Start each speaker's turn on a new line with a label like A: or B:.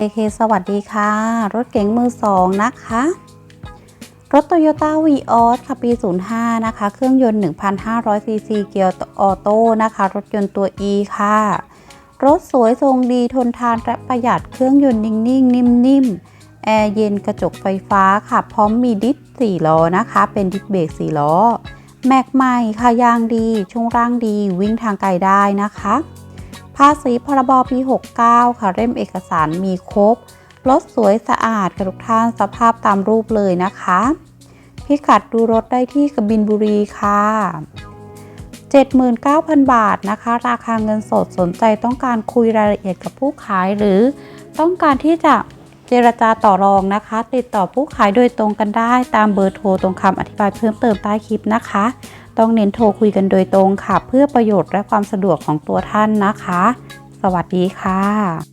A: เอเค สวัสดีค่ะ รถเก๋งมือสองนะคะ รถ Toyota v ีออสค่ะ ปี 05 นะคะ เครื่องยนต์ 1,500 ซีซี เกียร์ออโต้นะคะ รถยนต์ตัว E ค่ะ รถสวยทรงดีทนทานและประหยัด เครื่องยนต์นิ่งๆ นิ่มๆ แอร์เย็นกระจกไฟฟ้าค่ะ พร้อมมีดิส4ล้อนะคะ เป็นดิสเบรก4ล้อ แม็กใหม่ค่ะ ยางดี ช่วงร่างดี วิ่งทางไกลได้นะคะ ภาษีพรบปี 69 ค่ะเล่มเอกสารมีครบ รถสวยสะอาดกระทุกท่านสภาพตามรูปเลยนะคะ พิกัดดูรถได้ที่กบินบุรีค่ะ 79,000 บาทนะคะ ราคาเงินสดสนใจต้องการคุยรายละเอียดกับผู้ขายหรือต้องการที่จะเจรจาต่อรองนะคะ ติดต่อผู้ขายโดยตรงกันได้ตามเบอร์โทรตรงคำอธิบายเพิ่มเติมใต้คลิปนะคะ ต้องเน้นโทรคุยกันโดยตรงค่ะ เพื่อประโยชน์และความสะดวกของตัวท่านนะคะ สวัสดีค่ะ